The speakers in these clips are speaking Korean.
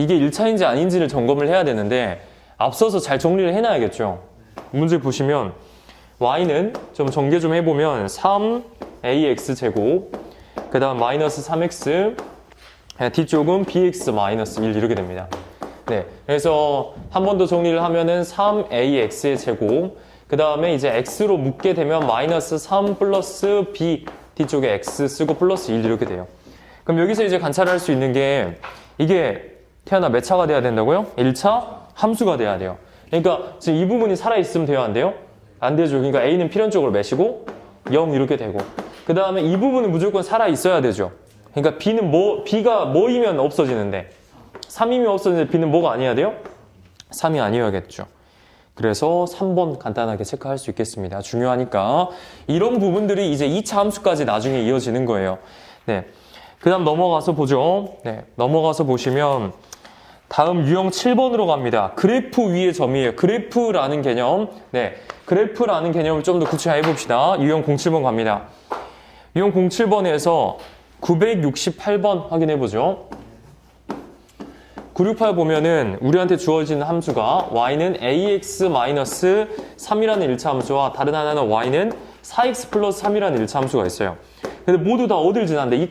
이게 1차인지 아닌지를 점검을 해야 되는데 앞서서 잘 정리를 해놔야겠죠. 문제 보시면 y는 좀 전개 좀 해보면 3ax 제곱 그 다음 마이너스 3x 뒤쪽은 bx 마이너스 1 이렇게 됩니다. 네, 그래서 한 번 더 정리를 하면은 3ax의 제곱 그 다음에 이제 x로 묶게 되면 마이너스 3 플러스 b 뒤쪽에 x 쓰고 플러스 1 이렇게 돼요. 그럼 여기서 이제 관찰할 수 있는 게 이게 태어나 몇 차가 돼야 된다고요? 1차 함수가 돼야 돼요. 그러니까 지금 이 부분이 살아있으면 돼요? 안 돼요? 안 되죠. 그러니까 a는 필연적으로 몇이고 0 이렇게 되고 그 다음에 이 부분은 무조건 살아있어야 되죠. 그러니까 b는 뭐, b가 뭐이면 없어지는데 3이면 없어지는데 b는 뭐가 아니어야 돼요? 3이 아니어야겠죠. 그래서 3번 간단하게 체크할 수 있겠습니다. 중요하니까 이런 부분들이 이제 2차 함수까지 나중에 이어지는 거예요. 네. 그 다음 넘어가서 보죠. 네. 넘어가서 보시면 다음 유형 7번으로 갑니다. 그래프 위의 점이에요. 그래프라는 개념. 네. 그래프라는 개념을 좀 더 구체화해 봅시다. 유형 07번 갑니다. 유형 07번에서 968번 확인해 보죠. 968 보면은 우리한테 주어진 함수가 y는 ax-3이라는 1차 함수와 다른 하나는 y는 4x 플러스 3이라는 1차 함수가 있어요. 근데 모두 다 어딜 지난대? 2,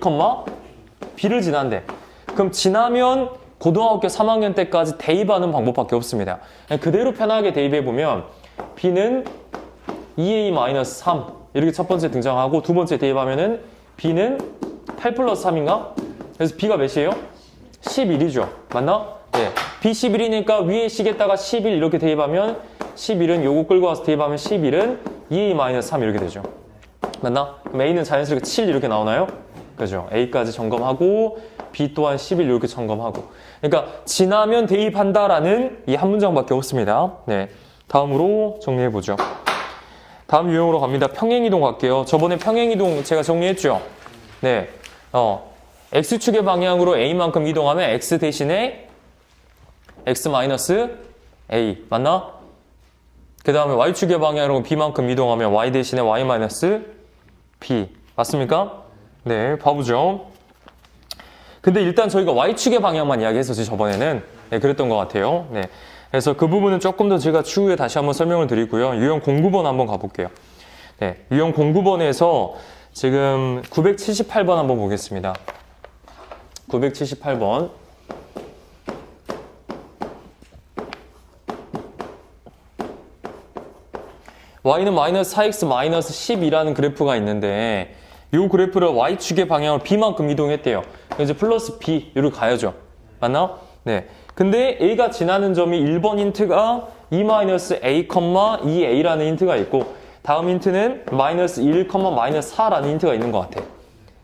b를 지난대. 그럼 지나면 고등학교 3학년 때까지 대입하는 방법밖에 없습니다. 그대로 편하게 대입해 보면 b는 2a-3 이렇게 첫 번째 등장하고 두 번째 대입하면은 b는 8 플러스 3인가? 그래서 b가 몇이에요? 11이죠. 맞나? 네. b 11이니까 위에 식에다가 11 이렇게 대입하면 11은 요거 끌고 와서 대입하면 11은 2a-3 이렇게 되죠. 맞나? 그럼 a는 자연스럽게 7 이렇게 나오나요? 그죠. a까지 점검하고 b 또한 11 이렇게 점검하고. 그러니까 지나면 대입한다라는 이 한 문장밖에 없습니다. 네. 다음으로 정리해 보죠. 다음 유형으로 갑니다. 평행이동 갈게요. 저번에 평행이동 제가 정리했죠? 네. 어, x축의 방향으로 a만큼 이동하면 x 대신에 x-a 맞나? 그 다음에 y축의 방향으로 b만큼 이동하면 y 대신에 y-b 맞습니까? 네, 봐보죠. 근데 일단 저희가 y축의 방향만 이야기했었지 저번에는 네, 그랬던 것 같아요. 네. 그래서 그 부분은 조금 더 제가 추후에 다시 한번 설명을 드리고요. 유형 09번 한번 가볼게요. 네, 유형 09번에서 지금 978번 한번 보겠습니다. 978번. y는 마이너스 4x 마이너스 10이라는 그래프가 있는데 이 그래프를 y축의 방향으로 b만큼 이동했대요. 이제 플러스 b 이렇게 가야죠. 맞나? 네. 근데 a가 지나는 점이 1번 힌트가 2 마이너스 a, 2a라는 힌트가 있고 다음 힌트는 마이너스 1, 마이너스 4라는 힌트가 있는 것 같아.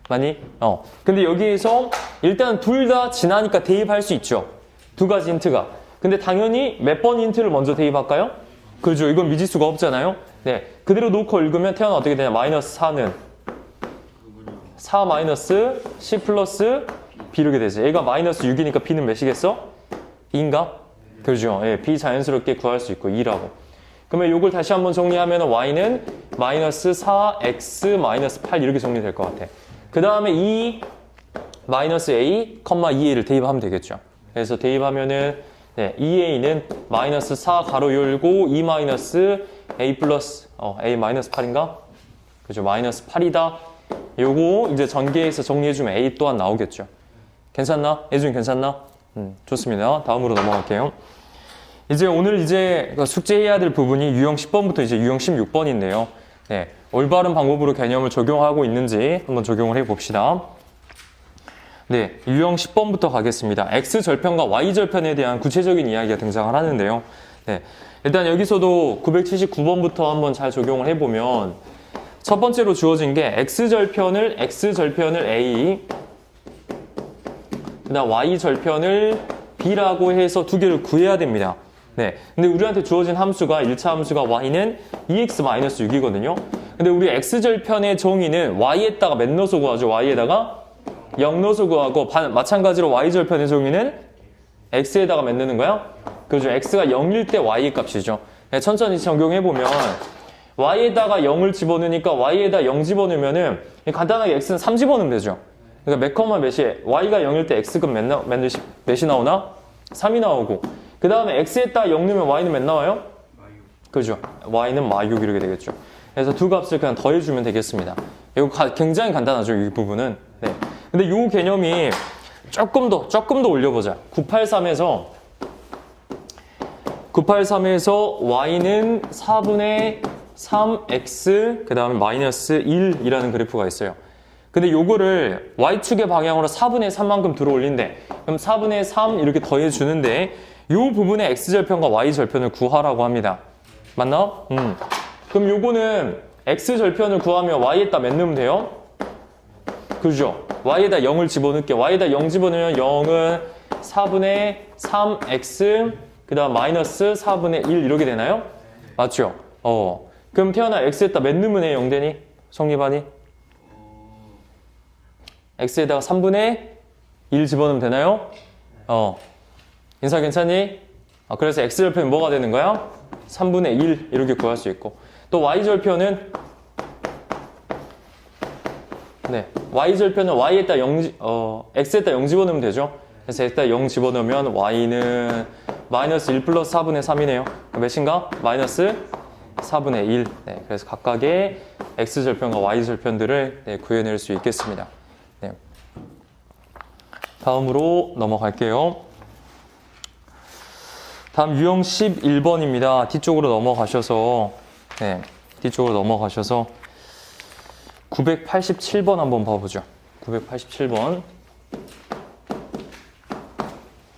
많이? 어. 근데 여기에서 일단 둘 다 지나니까 대입할 수 있죠. 두 가지 힌트가. 근데 당연히 몇 번 힌트를 먼저 대입할까요? 그죠. 이건 미지수가 없잖아요. 네. 그대로 놓고 읽으면 태어나 어떻게 되냐. 마이너스 4는 4 마이너스 10 플러스 b 이렇게 되지. 얘가 마이너스 6이니까 b는 몇이겠어? 2인가? 그죠. 예, b 자연스럽게 구할 수 있고 2라고. 그러면 이걸 다시 한번 정리하면 y는 마이너스 4x 마이너스 8 이렇게 정리될 것 같아. 그 다음에 2 마이너스 a, 2a를 대입하면 되겠죠. 그래서 대입하면은 네, 2a는 마이너스 4 가로 열고 2 마이너스 a 플러스 어, a 마이너스 8인가? 그죠. 마이너스 8이다. 요거 이제 전개해서 정리해주면 a 또한 나오겠죠. 괜찮나? 예준 괜찮나? 음, 좋습니다. 다음으로 넘어갈게요. 이제 오늘 이제 그 숙제해야 될 부분이 유형 10번부터 이제 유형 16번인데요. 네, 올바른 방법으로 개념을 적용하고 있는지 한번 적용을 해 봅시다. 네, 유형 10번부터 가겠습니다. X절편과 Y절편에 대한 구체적인 이야기가 등장을 하는데요. 네, 일단 여기서도 979번부터 한번 잘 적용을 해보면 첫 번째로 주어진 게 X절편을 X절편을 A 그 다음 Y절편을 B라고 해서 두 개를 구해야 됩니다. 네. 근데 우리한테 주어진 함수가 1차 함수가 y는 2x-6이거든요. 근데 우리 x절편의 정의는 y에다가 몇 넣어서 구하죠? y에다가 0 넣어서 구하고 반- 마찬가지로 y절편의 정의는 x에다가 몇 넣는 거야? 그죠? x가 0일 때 y 값이죠. 네, 천천히 적용해 보면 y에다가 0을 집어넣으니까 y에다 0 집어넣으면은 간단하게 x는 3 집어넣으면 되죠. 그러니까 몇 컴마 몇이 y가 0일 때 x급 몇, 나- 몇, 몇이 나오나? 3이 나오고 그 다음에 x에다 0 넣으면 y는 몇 나와요? 그죠? y는 마육 이렇게 되겠죠. 그래서 두 값을 그냥 더해주면 되겠습니다. 이거 가- 굉장히 간단하죠, 이 부분은. 네. 근데 이 개념이 조금 더, 조금 더 올려보자. 983에서 983에서 y는 4분의 3x 그 다음에 마이너스 1이라는 그래프가 있어요. 근데 요거를 y축의 방향으로 4분의 3만큼 들어 올린대. 그럼 4분의 3 이렇게 더해 주는데 요 부분의 x절편과 y절편을 구하라고 합니다. 맞나? 음. 그럼 요거는 x절편을 구하면 y에다 몇 넣으면 돼요? 그죠? y에다 0을 집어넣을게. y에다 0 집어넣으면 0은 4분의 3x 그 다음 마이너스 4분의 1 이렇게 되나요? 맞죠? 어. 그럼 태어나 x에다 몇 넣으면 해, 0 되니? 성립하니? x에다가 3분의 1 집어넣으면 되나요? 어. 인사 괜찮니? 어, 그래서 x절편이 뭐가 되는 거야? 3분의 1 이렇게 구할 수 있고 또 y절편은 네, y절편은 y에다 0, 지- 어, x에다 0 집어넣으면 되죠. 그래서 x에다 0 집어넣으면 y는 마이너스 1 플러스 4분의 3이네요. 몇인가? 마이너스 4분의 1. 네, 그래서 각각의 x절편과 y절편들을 네, 구해낼 수 있겠습니다. 네. 다음으로 넘어갈게요. 다음 유형 11번입니다. 뒤쪽으로 넘어가셔서 네, 뒤쪽으로 넘어가셔서 987번 한번 봐보죠. 987번.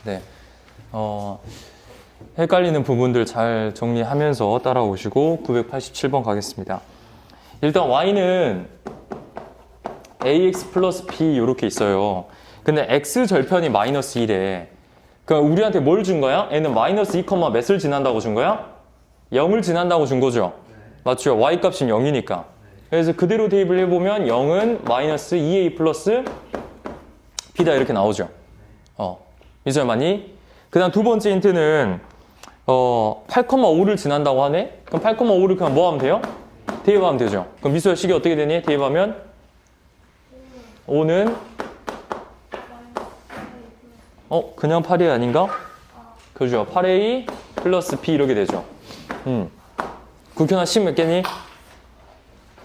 네. 어, 헷갈리는 부분들 잘 정리하면서 따라오시고 987번 가겠습니다. 일단 y는 ax 플러스 b 이렇게 있어요. 근데 x 절편이 마이너스 1에 그러니까 우리한테 뭘 준 거야? 얘는 마이너스 2, 몇을 지난다고 준 거야? 0을 지난다고 준 거죠. 맞죠? y 값은 0이니까. 그래서 그대로 대입을 해보면 0은 마이너스 2a 플러스 b다 이렇게 나오죠. 어, 이절 많이? 그 다음 두 번째 힌트는 어, 8,5를 지난다고 하네? 그럼 8,5를 그냥 뭐 하면 돼요? 대입하면 되죠. 그럼 미수의 식이 어떻게 되니? 대입하면 5는 어, 그냥 8이 아닌가? 그죠. 8a 플러스 b 이렇게 되죠. 음. 국현아 10몇 개니?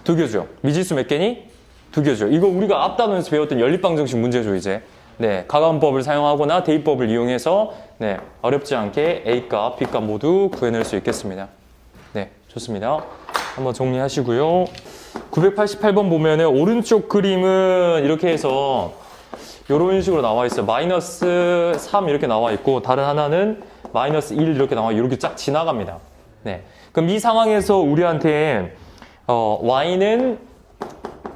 두 개죠. 미지수 몇 개니? 두 개죠. 이거 우리가 앞 단원에서 배웠던 연립방정식 문제죠, 이제. 네, 가감법을 사용하거나 대입법을 이용해서 네, 어렵지 않게 A값, B값 모두 구해낼 수 있겠습니다. 네, 좋습니다. 한번 정리하시고요. 988번 보면은 오른쪽 그림은 이렇게 해서 이런 식으로 나와 있어요. 마이너스 3 이렇게 나와 있고 다른 하나는 마이너스 1 이렇게 나와 이렇게 쫙 지나갑니다. 네. 그럼 이 상황에서 우리한테 어, y는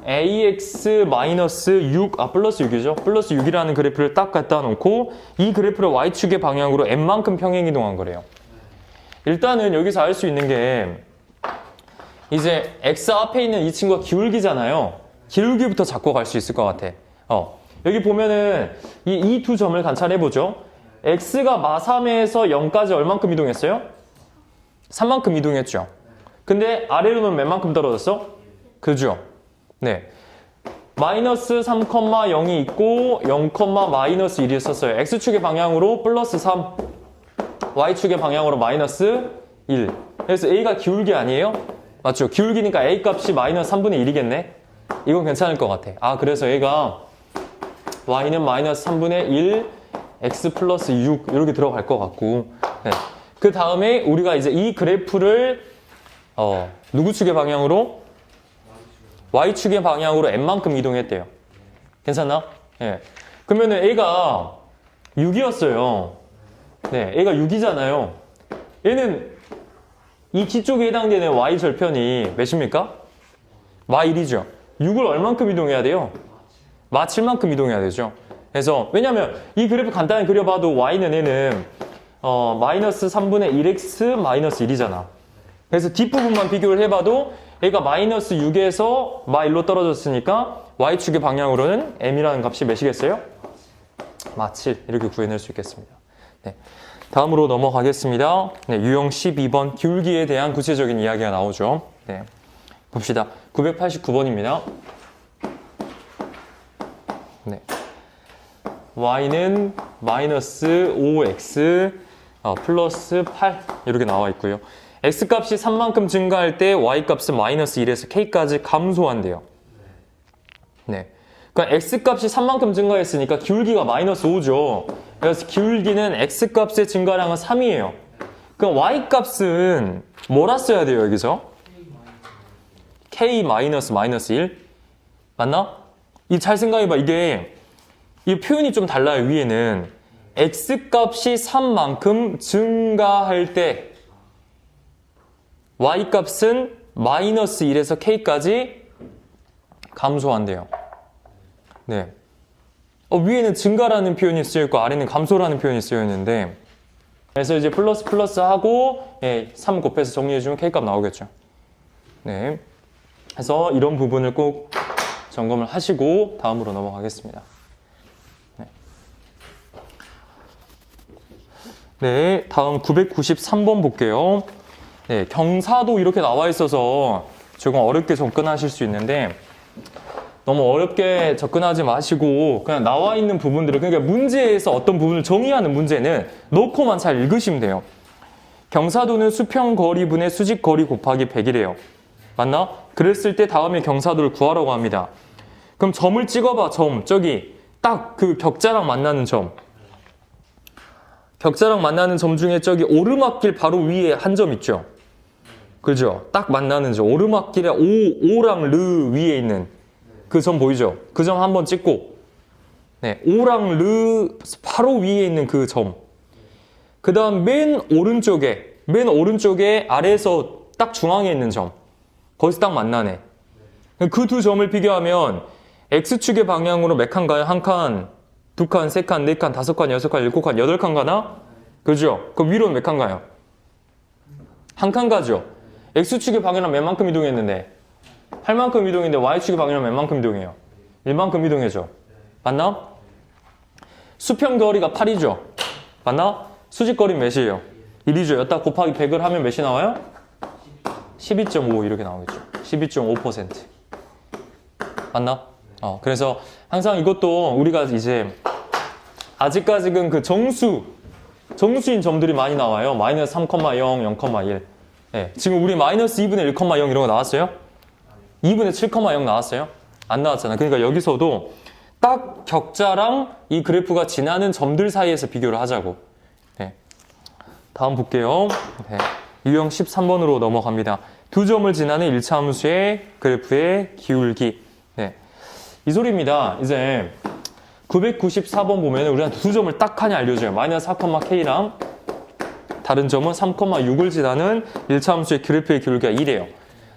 ax 마이너스 6, 아 플러스 6이죠. 플러스 6이라는 그래프를 딱 갖다 놓고 이 그래프를 y축의 방향으로 n만큼 평행 이동한 거래요. 일단은 여기서 알 수 있는 게 이제 x 앞에 있는 이 친구가 기울기잖아요. 기울기부터 잡고 갈 수 있을 것 같아. 어. 여기 보면은 이두 점을 관찰해 보죠. x가 마3에서 0까지 얼만큼 이동했어요? 3만큼 이동했죠. 근데 아래로는 몇 만큼 떨어졌어? 그죠? 네. 마이너스 3,0이 있고 0, 마이너스 1이 있었어요. x축의 방향으로 플러스 3, y축의 방향으로 마이너스 1. 그래서 a가 기울기 아니에요? 맞죠? 기울기니까 a 값이 마이너스 3분의 1이겠네? 이건 괜찮을 것 같아. 아, 그래서 얘가 y는 마이너스 3분의 1, x 플러스 6 이렇게 들어갈 것 같고 네. 그 다음에 우리가 이제 이 그래프를 어, 누구 축의 방향으로? Y축의 방향으로 n만큼 이동했대요. 괜찮나? 예. 그러면은 a가 6이었어요. 네, a가 6이잖아요. 얘는 이 뒤쪽에 해당되는 y 절편이 몇입니까? 마 1이죠. 6을 얼만큼 이동해야 돼요? 마 7만큼 이동해야 되죠. 그래서 왜냐면 이 그래프 간단히 그려봐도 y는 얘는 어, 마이너스 3분의 1x 마이너스 1이잖아. 그래서 뒷부분만 비교를 해봐도 얘가 마이너스 6에서 마 1로 떨어졌으니까 y축의 방향으로는 m이라는 값이 몇이겠어요? 마 7. 이렇게 구해낼 수 있겠습니다. 네. 다음으로 넘어가겠습니다. 네, 유형 12번 기울기에 대한 구체적인 이야기가 나오죠. 네. 봅시다. 989번입니다. 네. y는 마이너스 5x 어, 플러스 8 이렇게 나와 있고요. X 값이 3만큼 증가할 때 y 값은 마이너스 1에서 k까지 감소한대요. 네. 그러니까 x 값이 3만큼 증가했으니까 기울기가 마이너스 5죠. 그래서 기울기는 x 값의 증가량은 3이에요. 그럼 y 값은 뭐라 써야 돼요, 여기서? k 마이너스 마이너스 1? 맞나? 이 잘 생각해봐. 이게 이 표현이 좀 달라요. 위에는 x 값이 3만큼 증가할 때 y 값은 마이너스 1에서 k까지 감소한대요. 네. 어, 위에는 증가라는 표현이 쓰여 있고 아래는 감소라는 표현이 쓰여 있는데 그래서 이제 플러스 플러스 하고 예, 3 곱해서 정리해 주면 k 값 나오겠죠. 네. 그래서 이런 부분을 꼭 점검을 하시고 다음으로 넘어가겠습니다. 네. 네, 다음 993번 볼게요. 네, 경사도 이렇게 나와 있어서 조금 어렵게 접근하실 수 있는데 너무 어렵게 접근하지 마시고 그냥 나와 있는 부분들을 그러니까 문제에서 어떤 부분을 정의하는 문제는 놓고만 잘 읽으시면 돼요. 경사도는 수평 거리분의 수직 거리 곱하기 100이래요. 맞나? 그랬을 때 다음에 경사도를 구하라고 합니다. 그럼 점을 찍어봐, 점. 저기 딱 그 격자랑 만나는 점. 격자랑 만나는 점 중에 저기 오르막길 바로 위에 한 점 있죠? 그죠? 딱 만나는 점. 오르막길에 오, 오랑 르 위에 있는 그 점 보이죠? 그 점 한번 찍고, 네, 오랑 르 바로 위에 있는 그 점. 그 다음 맨 오른쪽에, 맨 오른쪽에 아래에서 딱 중앙에 있는 점. 거기서 딱 만나네. 그 두 점을 비교하면 X축의 방향으로 몇 칸 가요? 한 칸, 두 칸, 세 칸, 네 칸, 다섯 칸, 여섯 칸, 일곱 칸, 여덟 칸 가나? 그죠? 그 위로는 몇 칸 가요? 한 칸 가죠? X축의 방향은 몇 만큼 이동했는데? 8만큼 이동했는데 Y축의 방향은 몇 만큼 이동해요? 1만큼 이동해죠? 맞나? 수평 거리가 8이죠? 맞나? 수직 거리 몇이에요? 1이죠? 여기다 곱하기 100을 하면 몇이 나와요? 12.5 이렇게 나오겠죠. 12.5% 맞나? 어, 그래서 항상 이것도 우리가 이제 아직까지는 그 정수 정수인 점들이 많이 나와요. 마이너스 3,0, 0,1. 예, 지금 우리 마이너스 2분의 1,0 이런 거 나왔어요? 2분의 7,0 나왔어요? 안 나왔잖아요. 그러니까 여기서도 딱 격자랑 이 그래프가 지나는 점들 사이에서 비교를 하자고. 네. 다음 볼게요. 네. 유형 13번으로 넘어갑니다. 두 점을 지나는 1차 함수의 그래프의 기울기. 네. 이 소리입니다. 이제 994번 보면 우리가 두 점을 딱 하니 알려줘요. 마이너스 4,k랑 다른 점은 3,6을 지나는 1차 함수의 그래프의 기울기가 1이에요.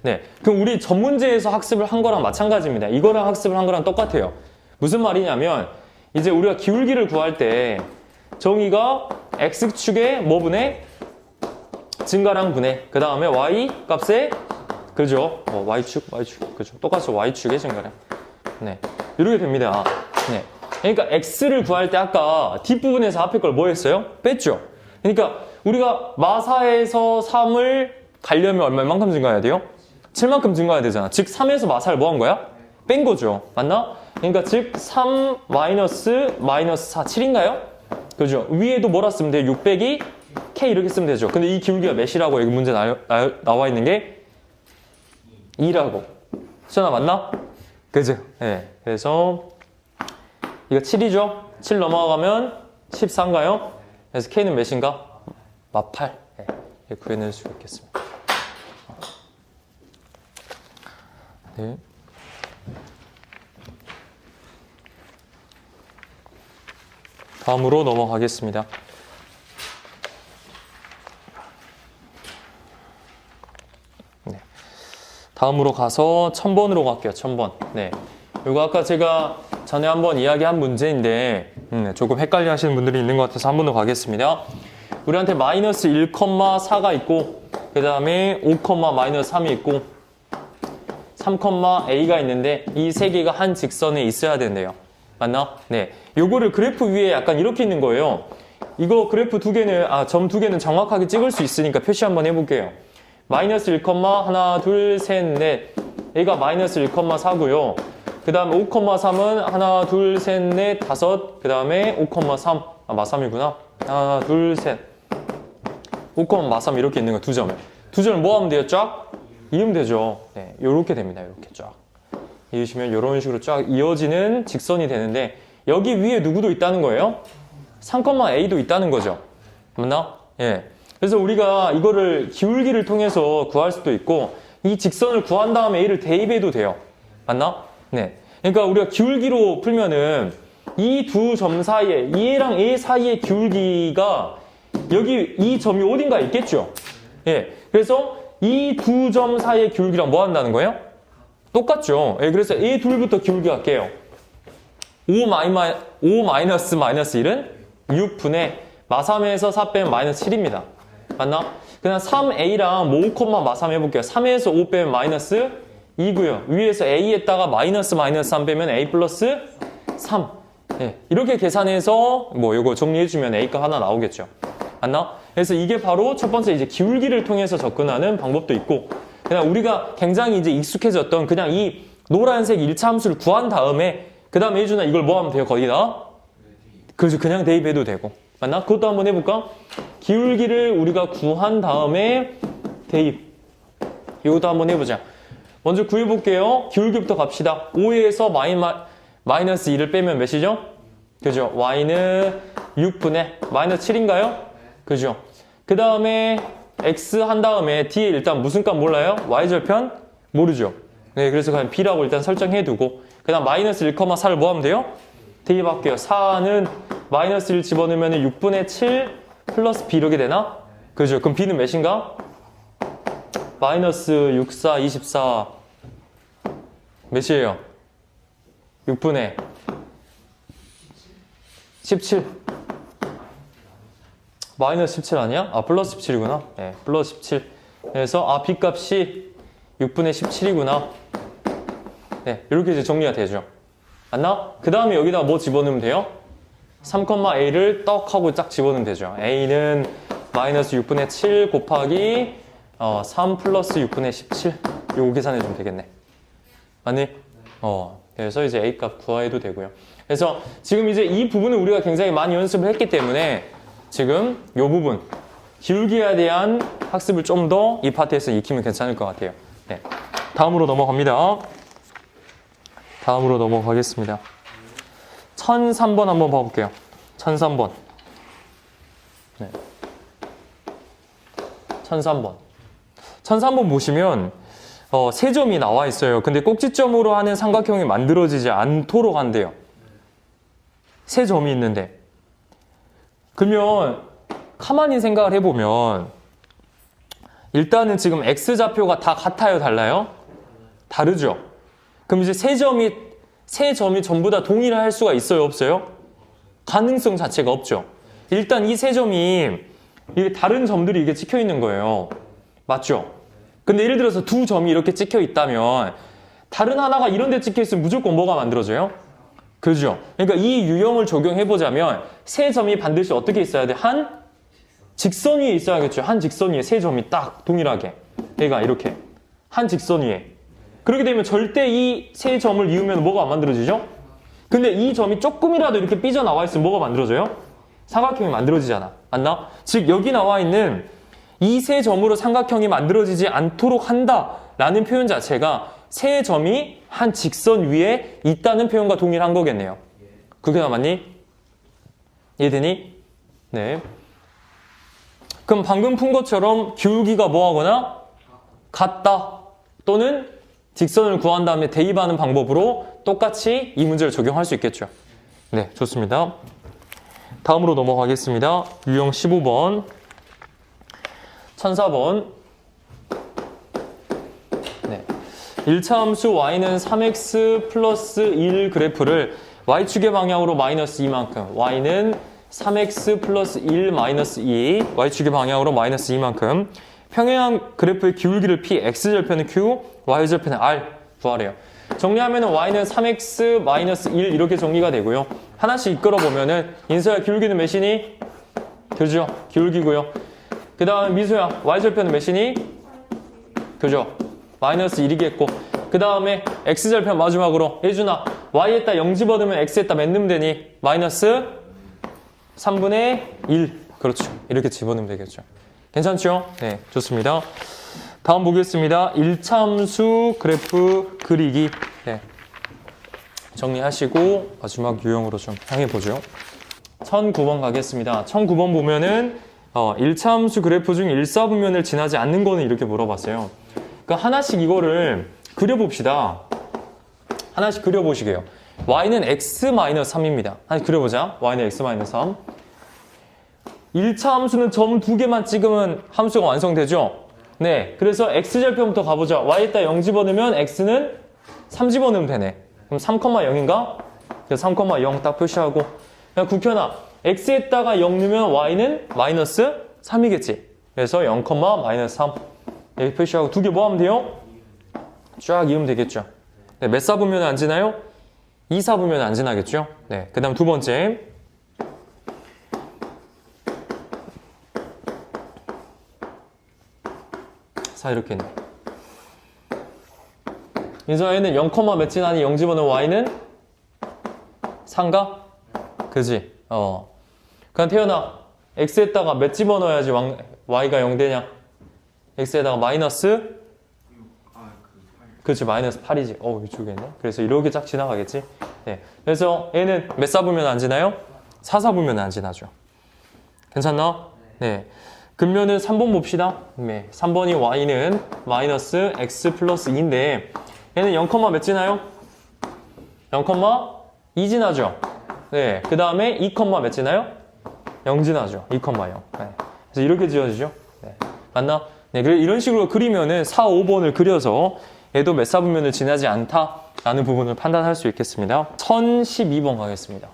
네. 그럼 우리 전 문제에서 학습을 한 거랑 마찬가지입니다. 이거랑 학습을 한 거랑 똑같아요. 무슨 말이냐면 이제 우리가 기울기를 구할 때 정의가 x축의 뭐 분의 증가량 분해. 그 다음에 y 값에 그죠? 어, y축, y축, 그죠? 똑같이 y축의 증가량. 네, 이렇게 됩니다. 네, 그러니까 x를 구할 때 아까 뒷부분에서 앞에 걸 뭐 했어요? 뺐죠. 그러니까 우리가 마사에서 3을 가려면 얼마만큼 증가해야 돼요? 7만큼 증가해야 되잖아. 즉 3에서 마사를 뭐 한 거야? 뺀 거죠. 맞나? 그러니까 즉 3 마이너스 마이너스 4, 7인가요? 그죠? 위에도 뭐라 쓰면 돼요? 600이 K 이렇게 쓰면 되죠. 근데 이 기울기가 몇이라고 여기 문제 나, 나, 나와 있는 게 2라고. 수연아 맞나? 그죠? 네. 그래서 이거 7이죠? 7 넘어가면 14인가요? 그래서 K는 몇인가? 마 8. 네. 이렇게 구해낼 수 있겠습니다. 네. 다음으로 넘어가겠습니다. 다음으로 가서 1000번으로 갈게요. 1000번. 네. 이거 아까 제가 전에 한번 이야기한 문제인데 음, 조금 헷갈려 하시는 분들이 있는 것 같아서 한 번 더 가겠습니다. 우리한테 마이너스 1,4가 있고 그 다음에 5, 마이너스 3이 있고 3, a가 있는데 이 세 개가 한 직선에 있어야 된대요. 맞나? 네. 요거를 그래프 위에 약간 이렇게 있는 거예요. 이거 그래프 두 개는 아 점 두 개는 정확하게 찍을 수 있으니까 표시 한번 해볼게요. 마이너스 1, 하나, 둘, 셋, 넷. 얘가 마이너스 1,4고요. 그 다음에 5,3은 하나, 둘, 셋, 넷, 다섯. 그 다음에 5,3. 아, 마삼이구나. 하나, 둘, 셋. 5, 마삼 이렇게 있는 거 두 점을. 두 점을 뭐 하면 돼요? 쫙? 이으면 되죠. 네, 요렇게 됩니다. 요렇게 쫙. 이으시면 이런 식으로 쫙 이어지는 직선이 되는데 여기 위에 누구도 있다는 거예요? 3,a도 있다는 거죠. 맞나? 예. 그래서 우리가 이거를 기울기를 통해서 구할 수도 있고 이 직선을 구한 다음에 a를 대입해도 돼요. 맞나? 네. 그러니까 우리가 기울기로 풀면은 이 두 점 사이에 얘랑 a 사이의 기울기가 여기 이 점이 어딘가 있겠죠. 예. 그래서 이 두 점 사이의 기울기랑 뭐 한다는 거예요? 똑같죠. 예. 그래서 a 둘부터 기울기 할게요. 5 마이마 5 마이너스 마이너스 1은 6분의 마3에서 4 빼면 마이너스 7입니다. 맞나? 그냥 3a랑 뭐 5콤마 마3 해볼게요. 3에서 5 빼면 마이너스 2고요. 위에서 a에다가 마이너스 마이너스 3 빼면 a 플러스 3. 예, 이렇게 계산해서 뭐 이거 정리해주면 a가 하나 나오겠죠. 맞나? 그래서 이게 바로 첫 번째 이제 기울기를 통해서 접근하는 방법도 있고 그냥 우리가 굉장히 이제 익숙해졌던 그냥 이 노란색 1차 함수를 구한 다음에 그 다음에 해주나 이걸 뭐 하면 돼요? 거기다? 그래서 그냥 대입해도 되고 맞나? 그것도 한번 해볼까? 기울기를 우리가 구한 다음에 대입 이것도 한번 해보자 먼저 구해볼게요 기울기부터 갑시다 5에서 마이마, 마이너스 2를 빼면 몇이죠? 그죠? y는 6분의 마이너스 7인가요? 그죠? 그 다음에 x 한 다음에 뒤에 일단 무슨 값 몰라요? y절편 모르죠? 네, 그래서 그냥 b라고 일단 설정해두고 그 다음 마이너스 1,4를 뭐 하면 돼요? 대입할게요. 4는 마이너스 1 집어넣으면 6분의 7 플러스 b 이렇게 되나? 그죠? 그럼 b는 몇인가? 마이너스 6, 4, 24 몇이에요? 6분의 17 마이너스 17 아니야? 아 플러스 17이구나 네 플러스 17 그래서 아 b 값이 6분의 17이구나 네 이렇게 이제 정리가 되죠 맞나? 그 다음에 여기다 뭐 집어넣으면 돼요? 3,a를 떡 하고 쫙 집어넣으면 되죠 a는 마이너스 6분의 7 곱하기 어, 3 플러스 6분의 17 요거 계산해 주면 되겠네 맞니? 어 그래서 이제 a 값 구해도 되고요 그래서 지금 이제 이 부분을 우리가 굉장히 많이 연습을 했기 때문에 지금 이 부분 기울기에 대한 학습을 좀 더 이 파트에서 익히면 괜찮을 것 같아요. 네. 다음으로 넘어갑니다. 다음으로 넘어가겠습니다. 1003번 한번 봐볼게요. 1003번. 네. 1003번. 1003번 보시면 어, 세 점이 나와 있어요. 근데 꼭지점으로 하는 삼각형이 만들어지지 않도록 한대요. 세 점이 있는데 그러면 가만히 생각을 해보면 일단은 지금 x좌표가 다 같아요 달라요? 다르죠? 그럼 이제 세 점이 세 점이 전부 다 동일할 수가 있어요 없어요? 가능성 자체가 없죠 일단 이 세 점이 이게 다른 점들이 이게 찍혀 있는 거예요 맞죠? 근데 예를 들어서 두 점이 이렇게 찍혀 있다면 다른 하나가 이런 데 찍혀 있으면 무조건 뭐가 만들어져요? 그죠? 그러니까 이 유형을 적용해 보자면 세 점이 반드시 어떻게 있어야 돼? 한 직선 위에 있어야겠죠. 한 직선 위에 세 점이 딱 동일하게. 얘가 이렇게 한 직선 위에. 그렇게 되면 절대 이 세 점을 이으면 뭐가 안 만들어지죠? 근데 이 점이 조금이라도 이렇게 삐져 나와 있으면 뭐가 만들어져요? 삼각형이 만들어지잖아. 맞나? 즉 여기 나와 있는 이 세 점으로 삼각형이 만들어지지 않도록 한다라는 표현 자체가 세 점이 한 직선 위에 있다는 표현과 동일한 거겠네요. 그게 맞니? 이해되니? 네. 그럼 방금 푼 것처럼 기울기가 뭐하거나 같다 또는 직선을 구한 다음에 대입하는 방법으로 똑같이 이 문제를 적용할 수 있겠죠. 네, 좋습니다. 다음으로 넘어가겠습니다. 유형 15번, 1004번. 네. 1차 함수 y는 3x 플러스 1 그래프를 y축의 방향으로 마이너스 2만큼, y는 3x 플러스 1 마이너스 2, y축의 방향으로 마이너스 2만큼, 평행한 그래프의 기울기를 p, x절편은 q, y절편은 r 구하래요. 정리하면 y는 3x 마이너스 1 이렇게 정리가 되고요. 하나씩 이끌어 보면은 인서야 기울기는 몇이니? 그죠? 기울기고요. 그 다음에 미소야 y절편은 몇이니? 그죠? 마이너스 1이겠고 그 다음에 x절편 마지막으로 예준아 y에다 0 집어넣으면 x에다 몇 넣으면 되니? 마이너스 3분의 1 그렇죠. 이렇게 집어넣으면 되겠죠. 괜찮죠? 네 좋습니다. 다음 보겠습니다. 1참수 그래프 그리기. 네. 정리하시고 마지막 유형으로 좀 향해 보죠. 1009번 가겠습니다. 1009번 보면은 어, 1차함수 그래프 중 1사분면을 지나지 않는 거는 이렇게 물어봤어요 그러니까 하나씩 이거를 그려봅시다. 하나씩 그려보시게요. y는 x-3입니다. 하나씩 그려보자. y는 x-3 1차 함수는 점 두 개만 찍으면 함수가 완성되죠? 네. 그래서 x절편부터 가보자. y에다 0 집어넣으면 x는 3 집어넣으면 되네. 그럼 3,0인가? 그래서 3,0 딱 표시하고. 그냥 국현아. x에다가 0 넣으면 y는 마이너스 3이겠지? 그래서 0, 마이너스 3 여기 표시하고 두 개 뭐 하면 돼요? 쫙 이으면 되겠죠 네, 몇 사분면 안 지나요? 2 사분면 안 지나겠죠 네, 그 다음 두 번째 자 이렇게 있네 인서에는 0, 몇 지나니 0 집어넣은 y는 3가? 그지? 어. 그냥 태연아, x에다가 몇 집어넣어야지 왕, y가 0 되냐? X에다가 마이너스? 그렇지, 마이너스 8이지. 어, 이쪽에 있네. 그래서 이렇게 쫙 지나가겠지? 네. 그래서 얘는 몇 사보면 안 지나요? 4 사보면 안 지나죠. 괜찮나? 네. 그러면은 3번 봅시다. 네. 3번이 y는 마이너스 x 플러스 2인데 얘는 0, 몇 지나요? 0, 2 지나죠? 네. 그 다음에 2, 몇 지나요? 0 지나죠. 2, 0. 네. 그래서 이렇게 지어지죠. 네. 맞나? 네. 이런 식으로 그리면은 4, 5번을 그려서 얘도 몇 사분면을 지나지 않다라는 부분을 판단할 수 있겠습니다. 1012번 가겠습니다.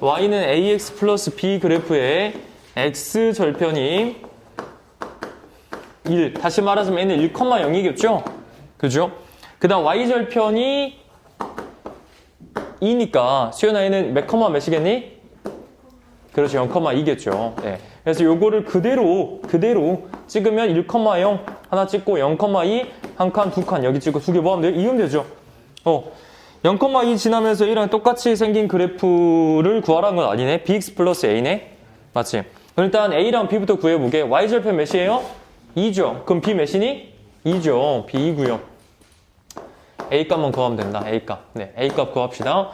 y는 ax 플러스 b 그래프의 x 절편이 1. 다시 말하자면 얘는 1,0이겠죠? 그죠? 그 다음 y절편이 2니까 수연아 얘는 몇 컴마 몇이겠니? 그렇죠. 0,2겠죠. 네. 그래서 요거를 그대로 그대로 찍으면 1,0 하나 찍고 0,2 한 칸, 두 칸 여기 찍고 두 개 모으면 돼요? 이으면 되죠. 어. 0,2 지나면서 1이랑 똑같이 생긴 그래프를 구하라는 건 아니네. bx 플러스 a네. 맞지? 그럼 일단 a랑 b부터 구해보게. y절편 몇이에요? 2죠. 그럼 b 몇이니? 2죠. b 2고요. A 값만 구하면 된다. a 값. 네, a 값 구합시다.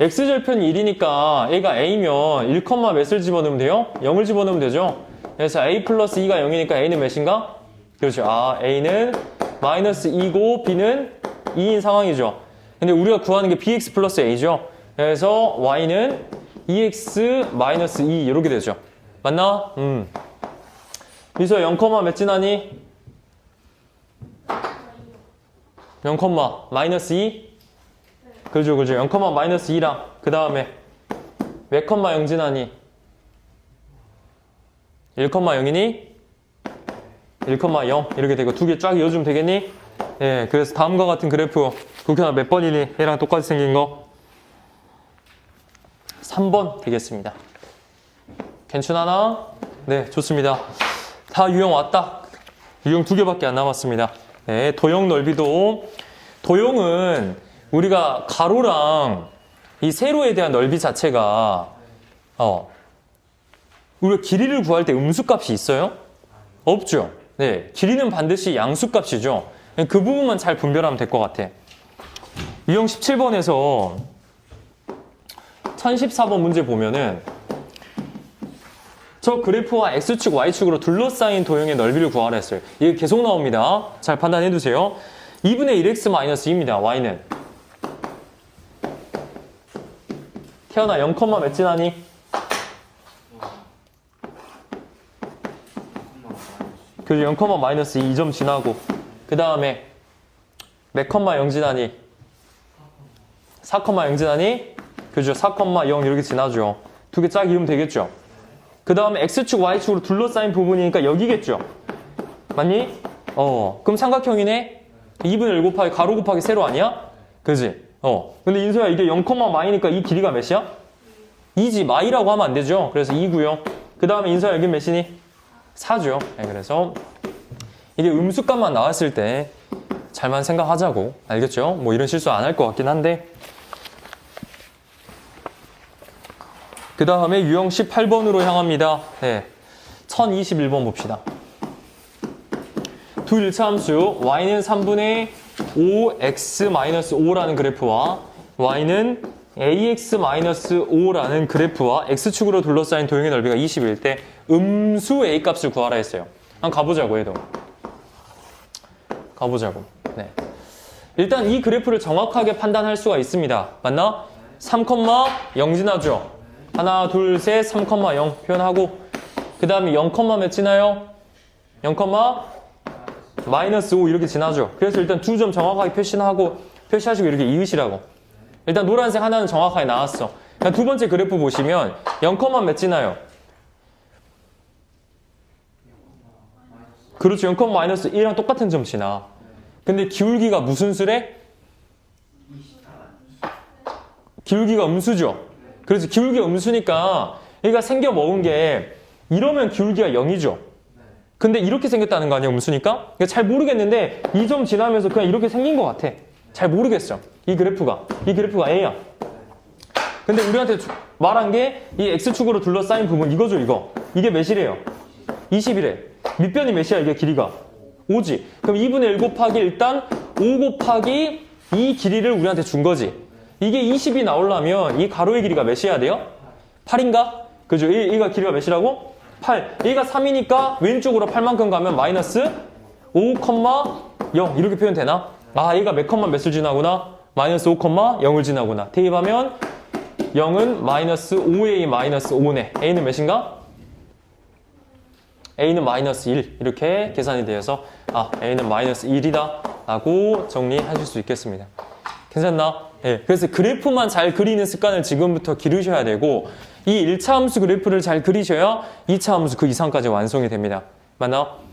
x절편이 1이니까 a가 a면 1, 몇을 집어넣으면 돼요? 0을 집어넣으면 되죠. 그래서 a 플러스 2가 0이니까 a는 몇인가? 그렇죠. 아, a는 마이너스 2고 b는 2인 상황이죠. 근데 우리가 구하는 게 bx 플러스 a죠. 그래서 y는 2x 마이너스 2 이렇게 되죠. 맞나? 음. 그래서 0, 몇 지나니? 0, 마이너스 2? 그죠, 그죠. 0, 마이너스 2랑 그 다음에 몇 컴마 0 지나니? 1, 0이니? 1, 0 이렇게 되고 두 개 쫙 이어주면 되겠니? 예, 그래서 다음과 같은 그래프 국현아 몇 번이니? 얘랑 똑같이 생긴 거 3번 되겠습니다. 괜찮아나? 네, 좋습니다. 다 유형 왔다. 유형 두 개밖에 안 남았습니다. 네, 도형 넓이도 도형은 우리가 가로랑 이 세로에 대한 넓이 자체가 어 우리가 길이를 구할 때 음수값이 있어요? 없죠. 네, 길이는 반드시 양수값이죠. 그 부분만 잘 분별하면 될 것 같아. 유형 17번에서 1014번 문제 보면은 저 그래프와 x축, y축으로 둘러싸인 도형의 넓이를 구하라 했어요. 이게 계속 나옵니다. 잘 판단해 두세요. 2분의 1x-2입니다. y는. 태어나 0, 몇 지나니? 그래서 0, 마이너스 2, 2점 지나고 그 다음에 몇 컴마 0 지나니? 4, 0 지나니? 그죠? 4, 0 이렇게 지나죠. 두 개 짝 이으면 되겠죠? 그 다음에 x축, y축으로 둘러싸인 부분이니까 여기겠죠? 맞니? 어, 그럼 삼각형이네? 2분의 1 곱하기 가로 곱하기 세로 아니야? 그지? 어. 근데 인수야 이게 0, 마이니까 이 길이가 몇이야? 2지, 마이라고 하면 안 되죠? 그래서 2구요. 그 다음에 인수야 여기 몇이니? 4죠. 네, 그래서 이게 음수값만 나왔을 때 잘만 생각하자고 알겠죠? 뭐 이런 실수 안 할 것 같긴 한데 그 다음에 유형 18번으로 향합니다. 네, 1021번 봅시다. 두 일차 함수 y는 3분의 5x-5라는 그래프와 y는 ax-5라는 그래프와 x축으로 둘러싸인 도형의 넓이가 20일 때 음수 a 값을 구하라 했어요. 한번 가보자고 해도. 가보자고. 네. 일단 이 그래프를 정확하게 판단할 수가 있습니다. 맞나? 3,0 지나죠? 하나, 둘, 셋, 3,0 표현하고 그 다음에 0, 몇 지나요? 0, 마이너스 5 이렇게 지나죠. 그래서 일단 두 점 정확하게 표시하고 표시하시고 이렇게 이으시라고. 일단 노란색 하나는 정확하게 나왔어. 그냥 두 번째 그래프 보시면 0, 몇 지나요? 그렇죠. 0, 마이너스 1이랑 똑같은 점 지나. 근데 기울기가 무슨 수래? 기울기가 음수죠. 그래서 기울기가 음수니까 얘가 생겨 먹은 게 이러면 기울기가 0이죠. 근데 이렇게 생겼다는 거 아니야, 음수니까? 그러니까 잘 모르겠는데 이 점 지나면서 그냥 이렇게 생긴 것 같아. 잘 모르겠어. 이 그래프가. 이 그래프가 A야. 근데 우리한테 주- 말한 게 이 X축으로 둘러싸인 부분 이거죠, 이거. 이게 몇이래요? 20이래. 밑변이 몇이야, 이게 길이가? 5지. 그럼 2분의 1 곱하기 일단 5 곱하기 이 길이를 우리한테 준 거지. 이게 20이 나오려면 이 가로의 길이가 몇이어야 돼요? 8인가? 그죠? 이, 이가 길이가 몇이라고? 8. 얘가 3이니까 왼쪽으로 8만큼 가면 마이너스 5,0 이렇게 표현되나? 아, 얘가 몇 컴마 몇을 지나구나? 마이너스 5, 0을 지나구나. 대입하면 0은 마이너스 5a 마이너스 5네. a는 몇인가? a는 마이너스 1 이렇게 계산이 되어서 아 a는 마이너스 1이다 라고 정리하실 수 있겠습니다 괜찮나? 예, 그래서 그래프만 잘 그리는 습관을 지금부터 기르셔야 되고 이 1차 함수 그래프를 잘 그리셔야 2차 함수 그 이상까지 완성이 됩니다 맞나?